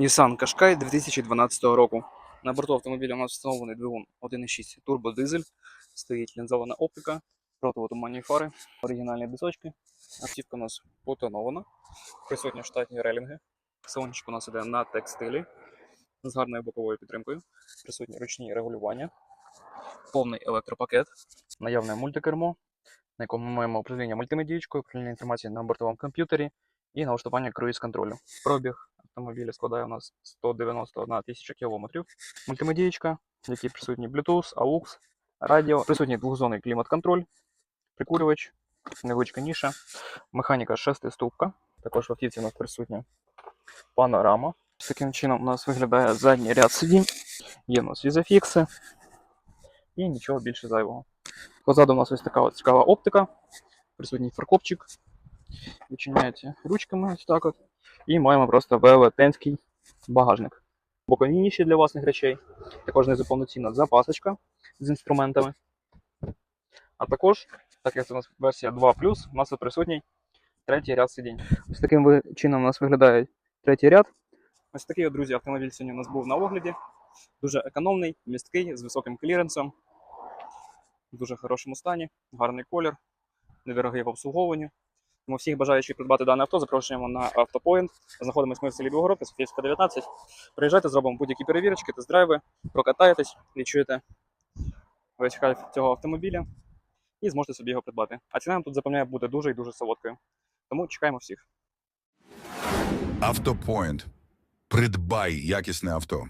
Nissan Qashqai 2012 року. На борту автомобіля у нас встановлений двигун 1.6 турбодизель, стоїть лінзована оптика, противотуманні фари, оригінальні дисочки. Автівка у нас потонована, присутні штатні релінги. Сонечко у нас іде на текстилі з гарною боковою підтримкою, присутні ручні регулювання, повний електропакет, наявне мультикермо, на якому ми маємо управління мультимедієчкою, управління інформацією на бортовому комп'ютері і налаштування круїз-контролю. Пробіг автомобіля складає у нас 191 тисяча кілометрів. Мультимедієчка, в якій присутні Bluetooth, AUX, радіо, присутній двохзонний клімат-контроль, прикурювач, невеличка ніша, механіка шестиступка. Також в автівці у нас присутня панорама. Ось Таким чином у нас виглядає задній ряд сидінь. Є у нас візофікси і нічого більше зайвого. Позаду у нас ось така от цікава оптика, присутній фаркопчик. Відчиняється ручками ось так от. І маємо просто велетенський багажник. Бокові для власних речей. Також знизу повноцінна запасочка з інструментами. А також, так як це у нас версія 2, у нас присутній третій ряд сидінь. Ось таким чином у нас виглядає третій ряд. Ось такий, от, друзі, автомобіль сьогодні у нас був на огляді. Дуже економний, місткий, з високим кліренсом. В дуже хорошому стані, гарний колір, недорогий в обслуговуванні. Тому всіх бажаючих придбати дане авто запрошуємо на автопоінт. Знаходимося ми в селі Білогородка, Софіївська 19. Приїжджайте, зробимо будь-які перевірочки, тест-драйви, прокатаєтесь, відчуєте весь кайф цього автомобіля і зможете собі його придбати. А ціна нам тут запевняє буде дуже і дуже солодкою. Тому чекаємо всіх. Автопоінт. Придбай якісне авто.